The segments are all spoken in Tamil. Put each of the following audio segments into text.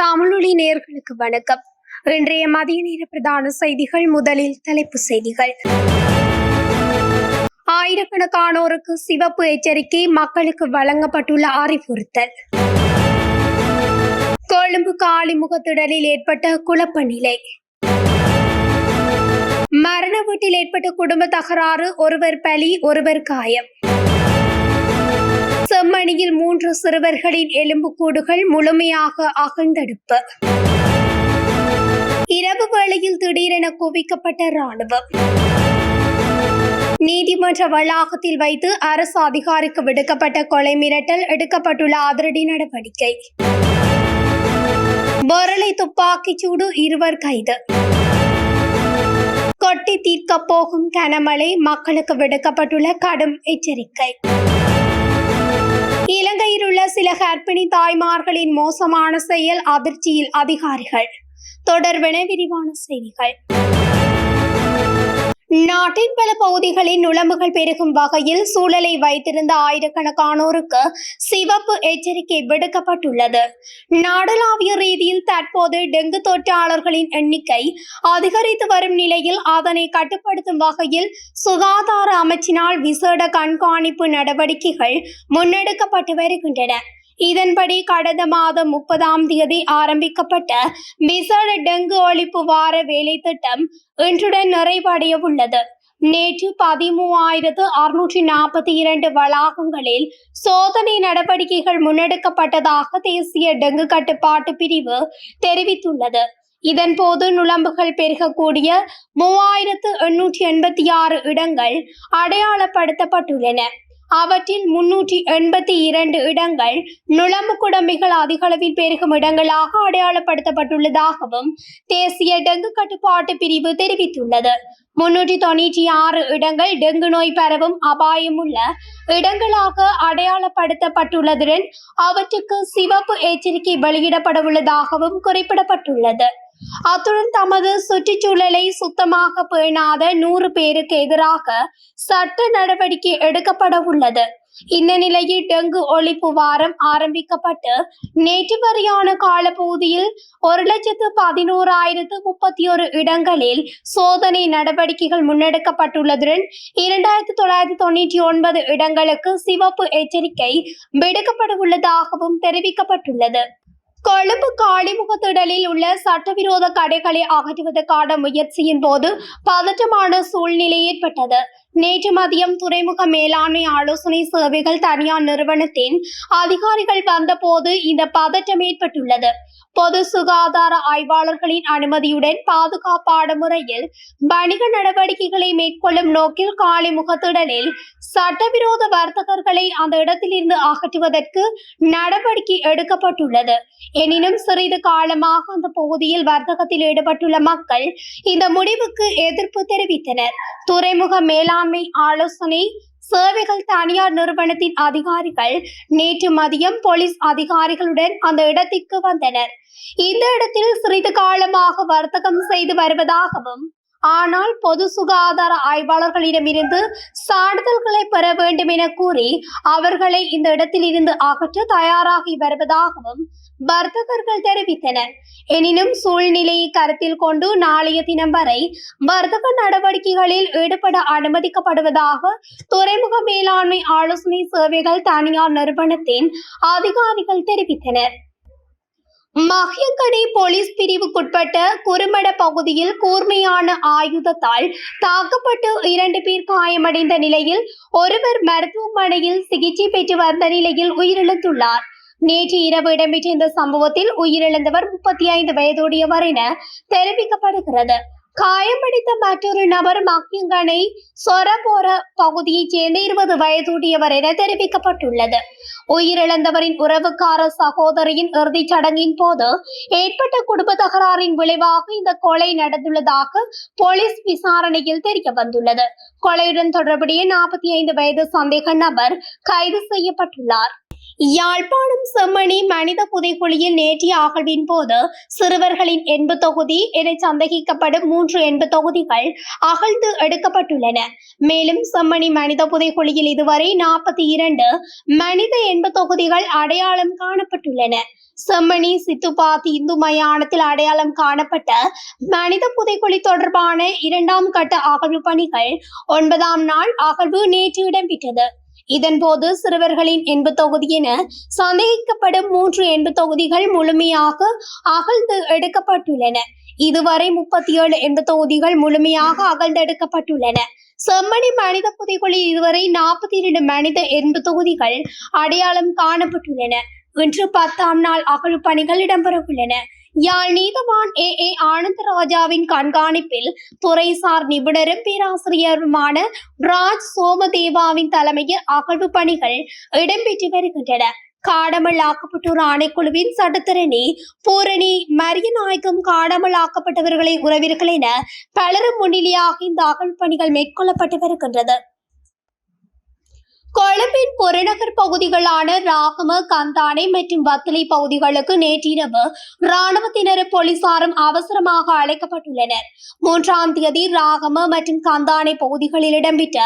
தமிழொலி நேர்களுக்கு வணக்கம். இன்றைய மதிய நேர பிரதான செய்திகள் முதலில் தலைப்பு செய்திகள். ஆயிரக்கணக்கானோருக்கு சிவப்பு எச்சரிக்கை மக்களுக்கு வழங்கப்பட்டுள்ள அறிவுறுத்தல். கொழும்பு காளிமுகத்திடலில் ஏற்பட்ட குழப்ப நிலை மரண வீட்டில் ஏற்பட்ட குடும்ப தகராறு ஒருவர் பலி ஒருவர் காயம். செம்மணியில் மூன்று சிறுவர்களின் எலும்புக்கூடுகள் முழுமையாக அகழ்ந்தெடுப்பு இரவு வேளையில் திடீரென குவிக்கப்பட்ட ராணுவம் நீதிமன்ற வளாகத்தில் வைத்து அரசு அதிகாரிக்கு விடுக்கப்பட்ட கொலை மிரட்டல் எடுக்கப்பட்டுள்ள அதிரடி நடவடிக்கை. பொருளை துப்பாக்கிச் சூடு இருவர் கைது. கொட்டி தீர்க்கப் போகும் கனமழை மக்களுக்கு விடுக்கப்பட்டுள்ள கடும் எச்சரிக்கை. கர்ப்பிணி தாய்மார்களின் மோசமான செயல் அதிர்ச்சியில் அதிகாரிகள். தொடர்பென விரிவான செய்திகள். நாட்டின் பல பகுதிகளில் நுழம்புகள் பெருகும் வகையில் சூழலை வைத்திருந்த ஆயிரக்கணக்கானோருக்கு சிவப்பு எச்சரிக்கை விடுக்கப்பட்டுள்ளது. நாடளாவிய ரீதியில் தற்போது டெங்கு தொற்றாளர்களின் எண்ணிக்கை அதிகரித்து வரும் நிலையில் அதனை கட்டுப்படுத்தும் வகையில் சுகாதார அமைச்சினால் விசேட கண்காணிப்பு நடவடிக்கைகள் முன்னெடுக்கப்பட்டு வருகின்றன. இதன்படி கடந்த மாதம் முப்பதாம் தேதி ஆரம்பிக்கப்பட்ட விசேட டெங்கு ஒழிப்பு வார வேலை திட்டம் இன்றுடன் நிறைவடைய உள்ளது. நேற்று பதிமூவாயிரத்து அறுநூற்றி நாற்பத்தி இரண்டு வளாகங்களில் சோதனை நடவடிக்கைகள் முன்னெடுக்கப்பட்டதாக தேசிய டெங்கு கட்டுப்பாட்டு பிரிவு தெரிவித்துள்ளது. இதன் போது நுழம்புகள் பெருகக்கூடிய மூவாயிரத்து எண்ணூற்றி எண்பத்தி ஆறு இடங்கள் அடையாளப்படுத்தப்பட்டுள்ளன. அவற்றில் முன்னூற்றி எண்பத்தி இரண்டு இடங்கள் நுழம்பு குடம்பிகள் அதிகளவில் பெருகும் இடங்களாக அடையாளப்படுத்தப்பட்டுள்ளதாகவும் தேசிய டெங்கு கட்டுப்பாட்டு பிரிவு தெரிவித்துள்ளது. முன்னூற்றி தொண்ணூற்றி ஆறு இடங்கள் டெங்கு நோய் பரவும் அபாயமுள்ள இடங்களாக அடையாளப்படுத்தப்பட்டுள்ளதுடன் அவற்றுக்கு சிவப்பு எச்சரிக்கை வெளியிடப்பட உள்ளதாகவும் குறிப்பிடப்பட்டுள்ளது. அத்துடன் தமது சுற்றுச்சூழலை சுத்தமாக பேணாத நூறு பேருக்கு எதிராக சட்ட நடவடிக்கை எடுக்கப்பட உள்ளது. இந்த நிலையில் டெங்கு ஒழிப்பு வாரம் ஆரம்பிக்கப்பட்டு நேற்று வரையான காலப்பகுதியில் ஒரு லட்சத்து பதினோராயிரத்து முப்பத்தி ஒரு இடங்களில் சோதனை நடவடிக்கைகள் முன்னெடுக்கப்பட்டுள்ளதுடன் இரண்டாயிரத்தி தொள்ளாயிரத்தி தொண்ணூற்றி ஒன்பது இடங்களுக்கு சிவப்பு எச்சரிக்கை விடுக்கப்பட உள்ளதாகவும் தெரிவிக்கப்பட்டுள்ளது. கொழும்பு காளிமுகத்திடலில் உள்ள சட்டவிரோத கடைகளை அகற்றுவதற்கான முயற்சியின் போது பதற்றமான சூழ்நிலை ஏற்பட்டது. நேற்று மதியம் துறைமுக மேலாண்மை ஆலோசனை சேவைகள் தனியார் நிறுவனத்தின் அதிகாரிகள் வந்தபோது இந்த பதற்றம் ஏற்பட்டுள்ளது. பொது சுகாதார ஆய்வாளர்களின் அனுமதியுடன் பாதுகாப்பான முறையில் வணிக நடவடிக்கைகளை மேற்கொள்ளும் நோக்கில் காலி முகத்துடலில் சட்டவிரோத வர்த்தகர்களை அந்த இடத்திலிருந்து அகற்றுவதற்கு நடவடிக்கை எடுக்கப்பட்டுள்ளது. எனினும் சிறிது காலமாக அந்த பகுதியில் வர்த்தகத்தில் ஈடுபட்டுள்ள மக்கள் இந்த முடிவுக்கு எதிர்ப்பு தெரிவித்தனர். துறைமுக மேலாண்மை ஆலோசனை சேவைகள் தனியார் நிறுவனத்தின் அதிகாரிகள் நேற்று மதியம் போலீஸ் அதிகாரிகளுடன் அந்த இடத்திற்கு வந்தனர். இந்த இடத்தில் சிறிது காலமாக வர்த்தகம் செய்து வருவதாகவும் ஆனால் பொது சுகாதார ஆய்வாளர்களிடமிருந்து சான்றிதழ்களை பெற வேண்டும் என கூறி அவர்களை இந்த இடத்தில் இருந்து அகற்ற தயாராகி வருவதாகவும் வர்த்தகர்கள் தெரிவித்தனர். எனினும் சூழ்நிலையை கருத்தில் கொண்டு நாளைய தினம் வரை வர்த்தக நடவடிக்கைகளில் ஈடுபட அனுமதிக்கப்படுவதாக துறைமுக மேலாண்மை ஆலோசனை சேவைகள் தனியார் நிறுவனத்தின் அதிகாரிகள் தெரிவித்தனர். மஹியங்கடை போலீஸ் பிரிவுக்குட்பட்ட குறுமட பகுதியில் கூர்மையான ஆயுதத்தால் தாக்கப்பட்டு இரண்டு பேர் காயமடைந்த நிலையில் ஒருவர் மருத்துவமனையில் சிகிச்சை பெற்று வந்த நிலையில் உயிரிழந்துள்ளார். நேற்று இரவு இடம்பெற்ற இந்த சம்பவத்தில் உயிரிழந்தவர் முப்பத்தி ஐந்து வயதுடையவர் என தெரிவிக்கப்படுகிறது. காயமடைந்த மற்றொரு நபர் மக்கியங்கனை சொரபோர பகுதியைச் சேர்ந்த இருபது வயதுடையவர் என தெரிவிக்கப்பட்டுள்ளது. உயிரிழந்தவரின் உறவுக்கார சகோதரியின் இறுதிச் சடங்கின் போது ஏற்பட்ட குடும்ப தகராறின் விளைவாக இந்த கொலை நடந்துள்ளதாக போலீஸ் விசாரணையில் தெரிய வந்துள்ளது. கொலையுடன் தொடர்புடைய நாற்பத்தி ஐந்து வயது சந்தேக நபர் கைது செய்யப்பட்டுள்ளார். யாழ்ப்பாணம் செம்மணி மனித புதைக்குழியில் நேற்றைய அகழ்வின் போது சிறுவர்களின் எண்பு தொகுதி என சந்தேகிக்கப்படும் மூன்று எண்பு தொகுதிகள் அகழ்ந்து எடுக்கப்பட்டுள்ளன. மேலும் செம்மணி மனித புதைக்குழியில் இதுவரை நாற்பத்தி இரண்டு மனித எண்பு தொகுதிகள் அடையாளம் காணப்பட்டுள்ளன. செம்மணி சித்துப்பாத்தி இந்து மயானத்தில் அடையாளம் காணப்பட்ட மனித புதைக்குழி தொடர்பான இரண்டாம் கட்ட அகழ்வு பணிகள் ஒன்பதாம் நாள் அகழ்வு நேற்று இடம்பெற்றது. இதன்போது சிறுவர்களின் எண்பு தொகுதி என சந்தேகிக்கப்படும் மூன்று எண்பு தொகுதிகள் முழுமையாக அகழ்ந்து எடுக்கப்பட்டுள்ளன. இதுவரை முப்பத்தி ஏழு எண்பு தொகுதிகள் முழுமையாக அகழ்ந்தெடுக்கப்பட்டுள்ளன செம்மணி மனித புதைக்குழி இதுவரை நாற்பத்தி இரண்டு மனித எண்பு தொகுதிகள் அடையாளம் காணப்பட்டுள்ளன. இன்று பத்தாம் நாள் அகழ்வு பணிகள் இடம்பெறவுள்ளன. யாழ் நீதவான் ஏ ஏ ஆனந்தராஜாவின் கண்காணிப்பில் துறைசார் நிபுணரும் பேராசிரியருமான ராஜ் சோமதேவாவின் தலைமையில் அகழ்வு பணிகள் இடம்பெற்று வருகின்றன காணாமல் ஆக்கப்பட்டோர் ஆணைக்குழுவின் சட்டத்திரணி பூரணி மரியநாயகம் காணாமல் ஆக்கப்பட்டவர்களை உறவினர்கள் என பலரும் முன்னிலையாக இந்த அகழ்வு பணிகள் மேற்கொள்ளப்பட்டு வருகின்றது கொழும்பின் புறநகர் பகுதிகளான ராகம கந்தானை மற்றும் வத்திலை பகுதிகளுக்கு நேற்றிரவு ராணுவத்தினரும் போலீசாரும் அவசரமாக அழைக்கப்பட்டுள்ளனர். மூன்றாம் தேதி ராகம மற்றும் கந்தானை பகுதிகளில் இடம்பெற்ற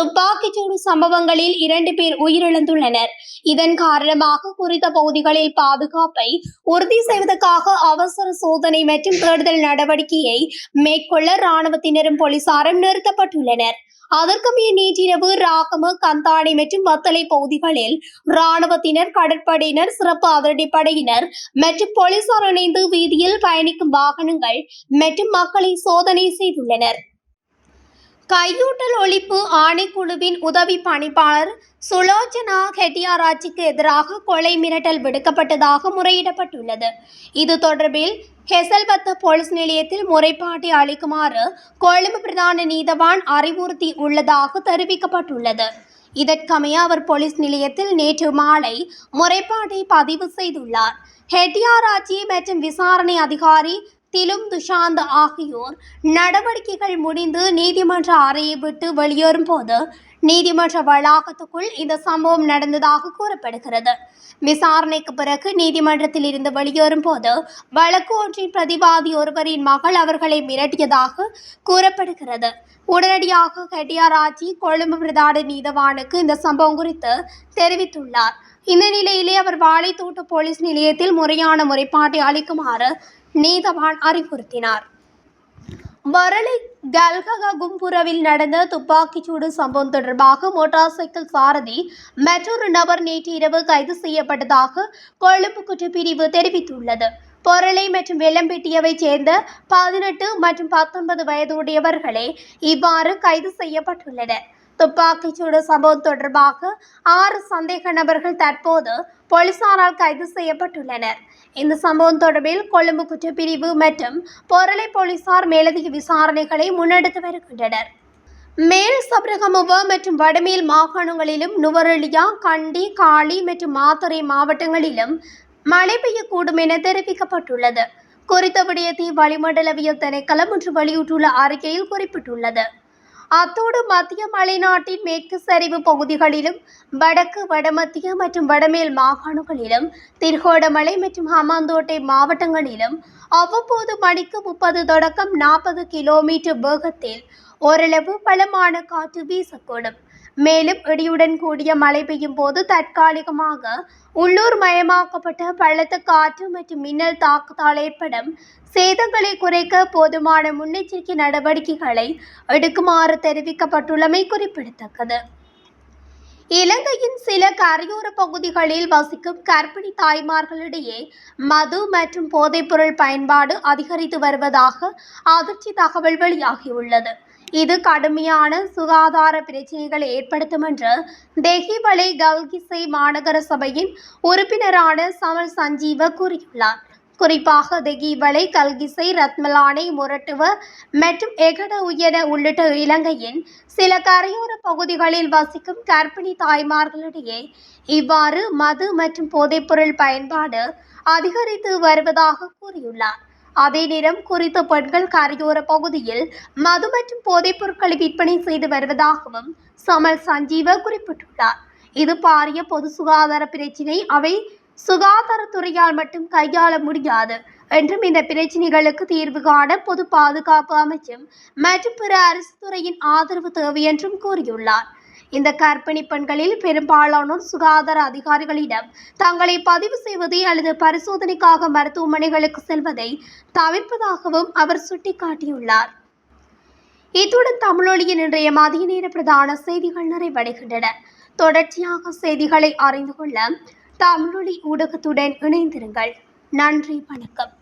துப்பாக்கிச்சூடு சம்பவங்களில் இரண்டு பேர் உயிரிழந்துள்ளனர். இதன் காரணமாக குறித்த பகுதிகளில் பாதுகாப்பை உறுதி செய்வதற்காக அவசர சோதனை மற்றும் தேடுதல் நடவடிக்கையை மேற்கொள்ள ராணுவத்தினரும் போலீசாரும் நிறுத்தப்பட்டுள்ளனர். அதற்குமே நேற்றிரவு ராகம கந்தாடி மற்றும் வத்தலை பகுதிகளில் ராணுவத்தினர் கடற்படையினர் சிறப்பு அதிரடிப்படையினர் மற்றும் போலீசார் இணைந்து வீதியில் பயணிக்கும் வாகனங்கள் மற்றும் மக்களை சோதனை செய்துள்ளனர். கையூட்டல் ஒழிப்பு ஆணைக்குழுவின் உதவி பணிப்பாளர் சுலோச்சனா ஹெட்டியாராஜிக்கு எதிராக கொலை மிரட்டல் விடுக்கப்பட்டதாக முறையிடப்பட்டுள்ளது. இது தொடர்பில் ஹெசல்பத்த போலீஸ் நிலையத்தில் முறைப்பாட்டை அளிக்குமாறு கொழும்பு பிரதான நீதவான் அறிவுறுத்தி உள்ளதாக தெரிவிக்கப்பட்டுள்ளது. இதற்கமைய அவர் போலீஸ் நிலையத்தில் நேற்று மாலை முறைப்பாட்டை பதிவு செய்துள்ளார். ஹெட்டியாராச்சி மற்றும் விசாரணை அதிகாரி திலும் துஷாந்த் ஆகியோர் நடவடிக்கைகள் முடிந்து நீதிமன்ற அறையை விட்டு வெளியேறும் போது நீதிமன்ற வளாகத்துக்குள் இந்த சம்பவம் நடந்ததாக கூறப்படுகிறது. விசாரணைக்கு பிறகு நீதிமன்றத்தில் இருந்து வெளியேறும் போது வழக்கு ஒன்றின் பிரதிவாதி ஒருவரின் மகள் அவர்களை மிரட்டியதாக கூறப்படுகிறது. உடனடியாக ஹெட்டியாராச்சி கொழும்பு பிரதான நீதவானுக்கு இந்த சம்பவம் குறித்து தெரிவித்துள்ளார். இந்த நிலையிலே அவர் வாழைத்தோட்ட போலீஸ் நிலையத்தில் முறையான முறைப்பாட்டை அளிக்குமாறு நீதவான் அறிவுறுத்தினார். மரளி கல்கக கும்புரவில் நடந்த துப்பாக்கிச்சூடு சம்பவம் தொடர்பாக மோட்டார் சைக்கிள் சாரதி மற்றொரு நபர் நேற்று இரவு கைது செய்யப்பட்டதாக கொழும்பு குற்றப்பிரிவு தெரிவித்துள்ளது. பொருளை மற்றும் வெள்ளம்பெட்டியவை சேர்ந்த பதினெட்டு மற்றும் பத்தொன்பது வயதுடையவர்களே இவ்வாறு கைது செய்யப்பட்டுள்ளனர். துப்பாக்கிச்சூடு சம்பவம் தொடர்பாக ஆறு சந்தேக நபர்கள் தற்போது போலீசாரால் கைது செய்யப்பட்டுள்ளனர். இந்த சம்பவம் தொடர்பில் கொழும்பு குற்றப்பிரிவு மற்றும் பொருளை போலீசார் மேலதிக விசாரணைகளை முன்னெடுத்து வருகின்றனர். மேல் சபரகமுவ மற்றும் வடமேல் மாகாணங்களிலும் நுவரெலியா கண்டி காளி மற்றும் மாத்தறை மாவட்டங்களிலும் மழை பெய்யக்கூடும் என தெரிவிக்கப்பட்டுள்ளது. குறித்த விடயத்தை வளிமண்டலவியல் திணைக்களம் ஒன்று வெளியிட்டுள்ள அறிக்கையில் குறிப்பிட்டுள்ளது. அத்தோடு மத்திய மலைநாட்டின் மேற்கு சரிவு பகுதிகளிலும் வடக்கு வடமத்திய மற்றும் வடமேல் மாகாணங்களிலும் திருகோணமலை மற்றும் ஹமாந்தோட்டை மாவட்டங்களிலும் அவ்வப்போது மணிக்கு முப்பது தொடக்கம் நாற்பது கிலோமீட்டர் வேகத்தில் ஓரளவு பலமான காற்று வீசக்கூடும். மேலும் இடியுடன் கூடிய மழை பெய்யும் போது தற்காலிகமாக உள்ளூர் மயமாக்கப்பட்ட பள்ளத்து காற்று மற்றும் மின்னல் தாக்கத்தால் ஏற்படும். சேதங்களை குறைக்க போதுமான முன்னெச்சரிக்கை நடவடிக்கைகளை எடுக்குமாறு தெரிவிக்கப்பட்டுள்ளமை குறிப்பிடத்தக்கது. இலங்கையின் சில கரையோர பகுதிகளில் வசிக்கும் கர்ப்பிணி தாய்மார்களிடையே மது மற்றும் போதைப்பொருள் பயன்பாடு அதிகரித்து வருவதாக அதிர்ச்சி தகவல் வெளியாகியுள்ளது. இது கடுமையான சுகாதார பிரச்சினைகளை ஏற்படுத்தும் என்று தெஹிபலை கல்கிசை மாநகர சபையின் உறுப்பினரான சமல் சஞ்சீவ கூறியுள்ளார். குறிப்பாக தெகிவலை கல்கிசை ரத்மலானை முரட்டுவ மற்றும் எகட உயர உள்ளிட்ட இலங்கையின் சில கரையோர பகுதிகளில் வசிக்கும் கர்ப்பிணி தாய்மார்களிடையே இவ்வாறு மது மற்றும் போதைப்பொருள் பயன்பாடு அதிகரித்து வருவதாக கூறியுள்ளார். அதே நேரம் குறித்த பெண்கள் கரையோர பகுதியில் மது மற்றும் போதைப் பொருட்களை விற்பனை செய்து வருவதாகவும் சமல் சஞ்சீவ குறிப்பிட்டுள்ளார். இது பாரிய பொது சுகாதார பிரச்சினை. அவை சுகாதாரத்துறையால் மட்டும் கையாள முடியாது என்றும் இந்த பிரச்சினைகளுக்கு தீர்வு காண பொது பாதுகாப்பு அமைச்சும் மற்றும் பிற அரசு துறையின் ஆதரவு தேவை என்றும் கூறியுள்ளார். இந்த கர்ப்பிணி பெண்களில் பெரும்பாலானோர் சுகாதார அதிகாரிகளிடம் தங்களை பதிவு செய்வதை அல்லது பரிசோதனைக்காக மருத்துவமனைகளுக்கு செல்வதை தவிர்ப்பதாகவும் அவர் சுட்டிக்காட்டியுள்ளார். இத்துடன் தமிழொலியின் இன்றைய மதிய நேர பிரதான செய்திகள் நிறைவடைகின்றன. தொடர்ச்சியாக செய்திகளை அறிந்து கொள்ள தமிழொலி ஊடகத்துடன் இணைந்திருங்கள். நன்றி வணக்கம்.